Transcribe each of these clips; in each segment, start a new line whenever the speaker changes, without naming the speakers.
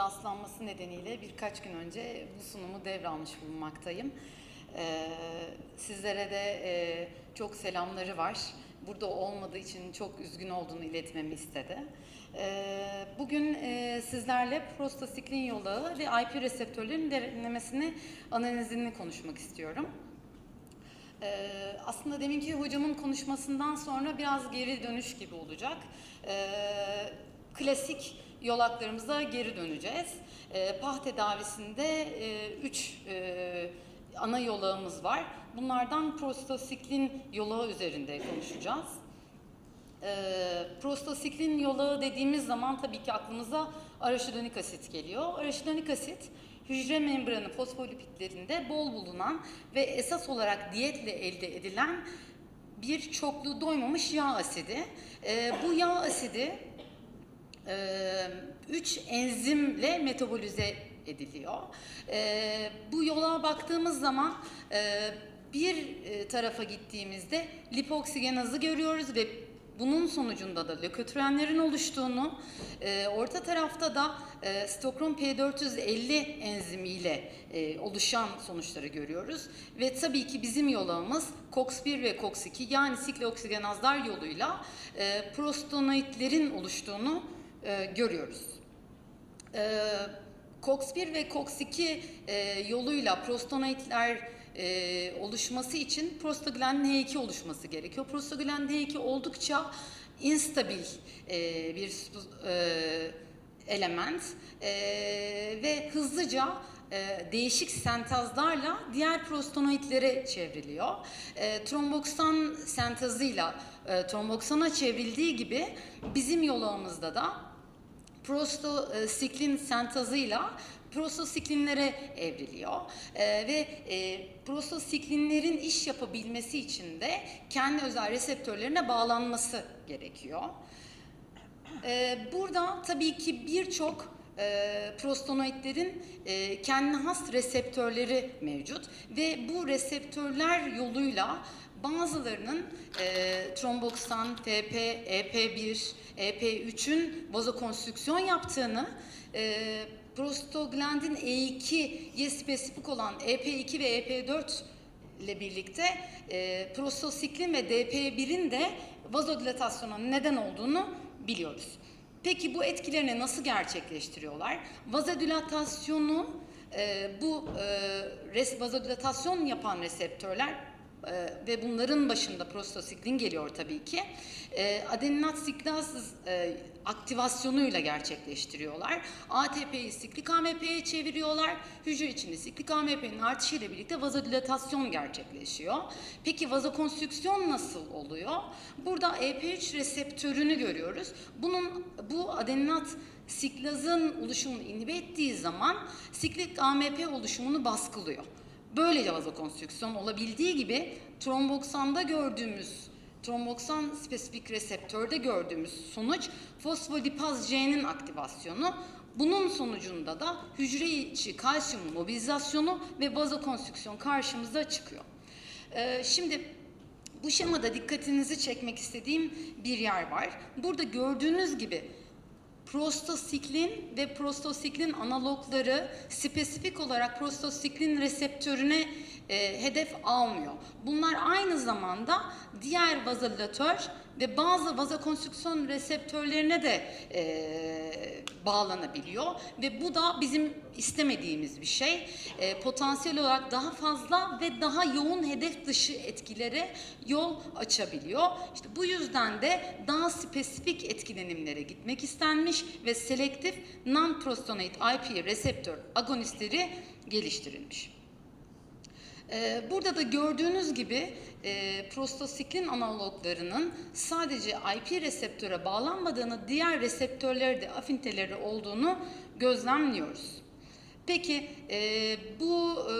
rastlanması nedeniyle birkaç gün önce bu sunumu devralmış bulunmaktayım. Ee, sizlere de e, çok selamları var. Burada olmadığı için çok üzgün olduğunu iletmemi istedi. Ee, bugün e, sizlerle prostasiklin yolu ve IP reseptörlerin derinlemesini analizini konuşmak istiyorum. Ee, aslında deminki hocamın konuşmasından sonra biraz geri dönüş gibi olacak. Ee, klasik yolaklarımıza geri döneceğiz. Ee, pah tedavisinde e, üç e, ana yolağımız var. Bunlardan prostasiklin yolağı üzerinde konuşacağız. E, prostasiklin yolağı dediğimiz zaman tabii ki aklımıza araşidonik asit geliyor. Araşidonik asit hücre membranı fosfolipitlerinde bol bulunan ve esas olarak diyetle elde edilen bir çoklu doymamış yağ asidi. E, bu yağ asidi e, üç enzimle metabolize ediliyor. E, bu yola baktığımız zaman e, bir e, tarafa gittiğimizde lipoksigenazı görüyoruz ve bunun sonucunda da lökotrenlerin oluştuğunu, e, orta tarafta da stokron P450 enzimiyle oluşan sonuçları görüyoruz. Ve tabii ki bizim yolağımız COX-1 ve COX-2 yani sikloksigenazlar yoluyla e, oluştuğunu e, görüyoruz. E, COX-1 ve COX-2 e, yoluyla prostanoidler e, oluşması için prostaglandin H2 oluşması gerekiyor. Prostaglandin H2 oldukça instabil e, bir e, element e, ve hızlıca e, değişik sentazlarla diğer prostanoidlere çevriliyor. E, tromboksan sentazıyla e, tromboksana çevrildiği gibi bizim yolağımızda da prostasiklin sentazıyla prostasiklinlere evriliyor ee, ve e, prostasiklinlerin iş yapabilmesi için de kendi özel reseptörlerine bağlanması gerekiyor. Ee, burada tabii ki birçok e, prostanoidlerin e, kendine has reseptörleri mevcut ve bu reseptörler yoluyla bazılarının e, tromboksan, TP, EP1, EP3'ün vazokonstrüksiyon yaptığını, e, prostaglandin E2'ye spesifik olan EP2 ve EP4 ile birlikte e, prostasiklin ve DP1'in de vazodilatasyona neden olduğunu biliyoruz. Peki bu etkilerini nasıl gerçekleştiriyorlar? Vazodilatasyonu e, bu e, res, vazodilatasyon yapan reseptörler e, ve bunların başında prostasiklin geliyor tabii ki. E, adeninat siklaz aktivasyonuyla gerçekleştiriyorlar. ATP'yi siklik AMP'ye çeviriyorlar. Hücre içinde siklik AMP'nin artışıyla birlikte vazodilatasyon gerçekleşiyor. Peki vazokonstrüksiyon nasıl oluyor? Burada EP3 reseptörünü görüyoruz. Bunun bu adeninat siklazın oluşumunu inhibe ettiği zaman siklik AMP oluşumunu baskılıyor. Böylece vazokonstrüksiyon olabildiği gibi tromboksanda gördüğümüz tromboksan spesifik reseptörde gördüğümüz sonuç fosfolipaz C'nin aktivasyonu. Bunun sonucunda da hücre içi kalsiyum mobilizasyonu ve vazokonstrüksiyon karşımıza çıkıyor. Ee, şimdi bu şemada dikkatinizi çekmek istediğim bir yer var. Burada gördüğünüz gibi prostasiklin ve prostasiklin analogları spesifik olarak prostasiklin reseptörüne e, hedef almıyor. Bunlar aynı zamanda diğer vazodilatör ve bazı vazokonstrüksiyon reseptörlerine de e, bağlanabiliyor ve bu da bizim istemediğimiz bir şey. E, potansiyel olarak daha fazla ve daha yoğun hedef dışı etkilere yol açabiliyor. İşte bu yüzden de daha spesifik etkilenimlere gitmek istenmiş ve selektif non-prostanoid IP reseptör agonistleri geliştirilmiş. Ee, Burada da gördüğünüz gibi e, prostasiklin analoglarının sadece IP reseptöre bağlanmadığını, diğer reseptörlerde de afiniteleri olduğunu gözlemliyoruz. Peki e, bu e,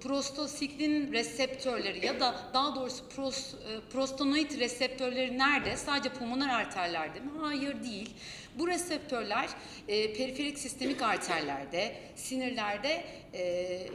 prostasiklin reseptörleri ya da daha doğrusu pros, e, reseptörleri nerede? Sadece pulmoner arterlerde mi? Hayır değil. Bu reseptörler e, periferik sistemik arterlerde, sinirlerde e,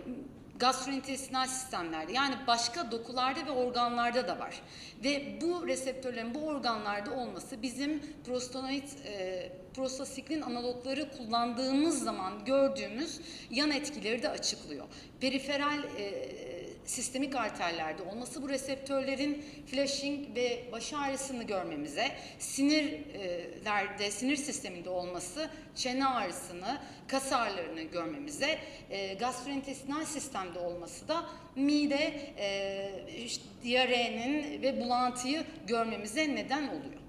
gastrointestinal sistemlerde yani başka dokularda ve organlarda da var. Ve bu reseptörlerin bu organlarda olması bizim prostanoid, e, prostasiklin analogları kullandığımız zaman gördüğümüz yan etkileri de açıklıyor. Periferal e, sistemik arterlerde olması bu reseptörlerin flashing ve baş ağrısını görmemize, sinirlerde, sinir sisteminde olması çene ağrısını, kas ağrılarını görmemize, e, gastrointestinal sistemde olması da mide, e, işte, diyarenin ve bulantıyı görmemize neden oluyor.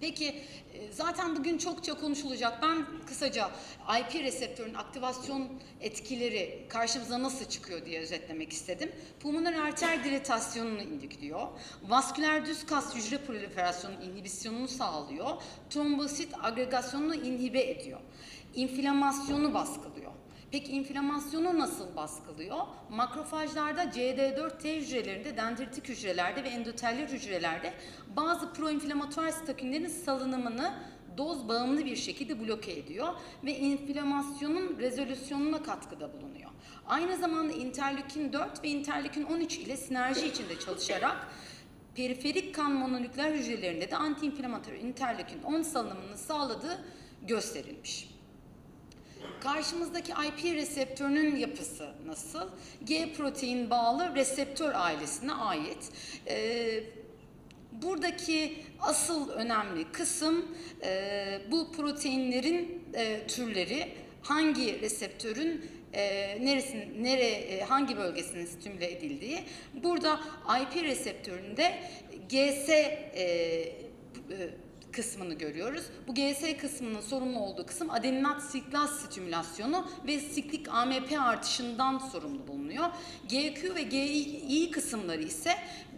Peki e, zaten bugün çokça konuşulacak. Ben kısaca IP reseptörün aktivasyon etkileri karşımıza nasıl çıkıyor diye özetlemek istedim. Pulmoner arter dilatasyonunu indikliyor. Vasküler düz kas hücre proliferasyonu inhibisyonunu sağlıyor. Trombosit agregasyonunu inhibe ediyor. İnflamasyonu baskılıyor. Peki inflamasyonu nasıl baskılıyor? Makrofajlarda CD4T hücrelerinde, dendritik hücrelerde ve endoteller hücrelerde bazı proinflamatuar stakinlerin salınımını doz bağımlı bir şekilde bloke ediyor ve inflamasyonun rezolüsyonuna katkıda bulunuyor. Aynı zamanda interleukin 4 ve interleukin 13 ile sinerji içinde çalışarak periferik kan mononükleer hücrelerinde de antiinflamatuar interleukin 10 salınımını sağladığı gösterilmiş. Karşımızdaki IP reseptörünün yapısı nasıl? G protein bağlı reseptör ailesine ait. Ee, buradaki asıl önemli kısım e, bu proteinlerin e, türleri hangi reseptörün e, neresin, nere, e, hangi bölgesinin stimüle edildiği. Burada IP reseptöründe GS e, e, kısmını görüyoruz. Bu GS kısmının sorumlu olduğu kısım adeninat siklaz stimülasyonu ve siklik AMP artışından sorumlu bulunuyor. GQ ve GI kısımları ise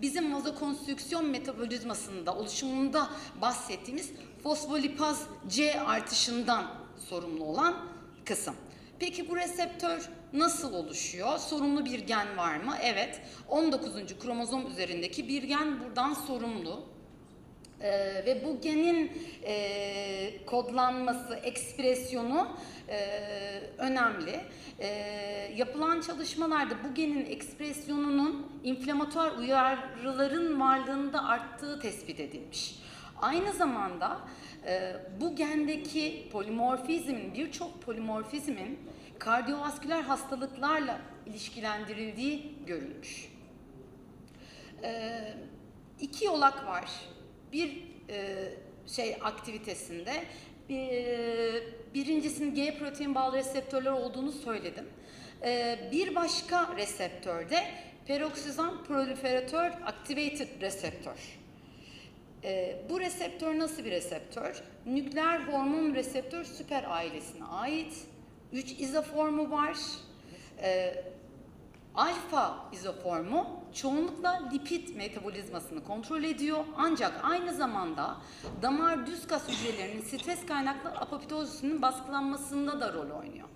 bizim vazokonstrüksiyon metabolizmasında oluşumunda bahsettiğimiz fosfolipaz C artışından sorumlu olan kısım. Peki bu reseptör nasıl oluşuyor? Sorumlu bir gen var mı? Evet. 19. kromozom üzerindeki bir gen buradan sorumlu. Ee, ve bu genin e, kodlanması, ekspresyonu e, önemli. E, yapılan çalışmalarda bu genin ekspresyonunun inflamatuar uyarıların varlığında arttığı tespit edilmiş. Aynı zamanda e, bu gendeki polimorfizmin, birçok polimorfizmin kardiyovasküler hastalıklarla ilişkilendirildiği görülmüş. E, iki yolak var bir e, şey aktivitesinde bir, birincisinin G protein bağlı reseptörler olduğunu söyledim. E, bir başka reseptörde peroksizan proliferatör activated reseptör. E, bu reseptör nasıl bir reseptör? Nükleer hormon reseptör süper ailesine ait. 3 izoformu var. E, Alfa izoformu çoğunlukla lipid metabolizmasını kontrol ediyor ancak aynı zamanda damar düz kas hücrelerinin stres kaynaklı apoptozisinin baskılanmasında da rol oynuyor.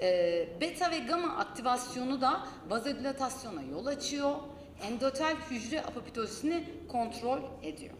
Ee, beta ve gamma aktivasyonu da vazodilatasyona yol açıyor. Endotel hücre apoptozisini kontrol ediyor.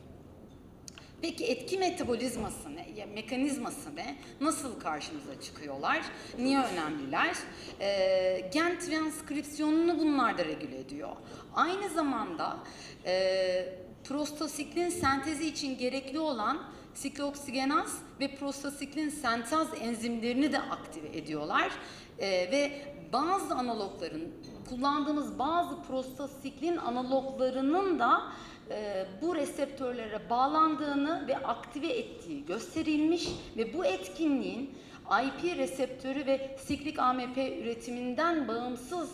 Peki etki metabolizması ne? Ya, mekanizması ne? Nasıl karşımıza çıkıyorlar? Niye önemliler? E, gen transkripsiyonunu bunlar da regüle ediyor. Aynı zamanda e, prostasiklin sentezi için gerekli olan sikloksigenaz ve prostasiklin sentaz enzimlerini de aktive ediyorlar. E, ve bazı analogların, kullandığımız bazı prostasiklin analoglarının da e, bu reseptörlere bağlandığını ve aktive ettiği gösterilmiş ve bu etkinliğin IP reseptörü ve siklik AMP üretiminden bağımsız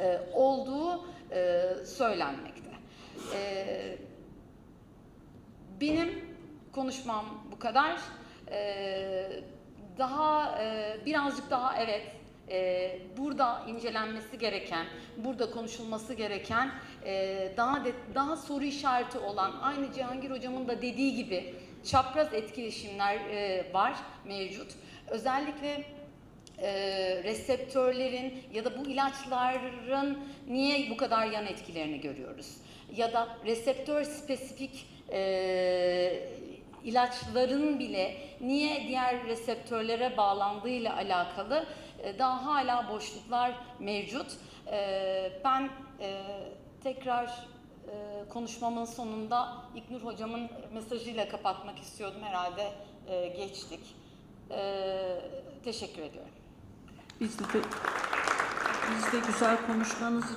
e, olduğu e, söylenmekte. E, benim konuşmam bu kadar. E, daha e, birazcık daha evet e, burada incelenmesi gereken, burada konuşulması gereken e, daha de, daha soru işareti olan aynı Cihangir hocamın da dediği gibi çapraz etkileşimler e, var mevcut. Özellikle e, reseptörlerin ya da bu ilaçların niye bu kadar yan etkilerini görüyoruz? Ya da reseptör spesifik e, ilaçların bile niye diğer reseptörlere bağlandığıyla alakalı daha hala boşluklar mevcut. Ee, ben e, tekrar e, konuşmamın sonunda İknur Hocam'ın mesajıyla kapatmak istiyordum. Herhalde e, geçtik. Ee, teşekkür ediyorum.
Biz de, biz de güzel konuşmanız için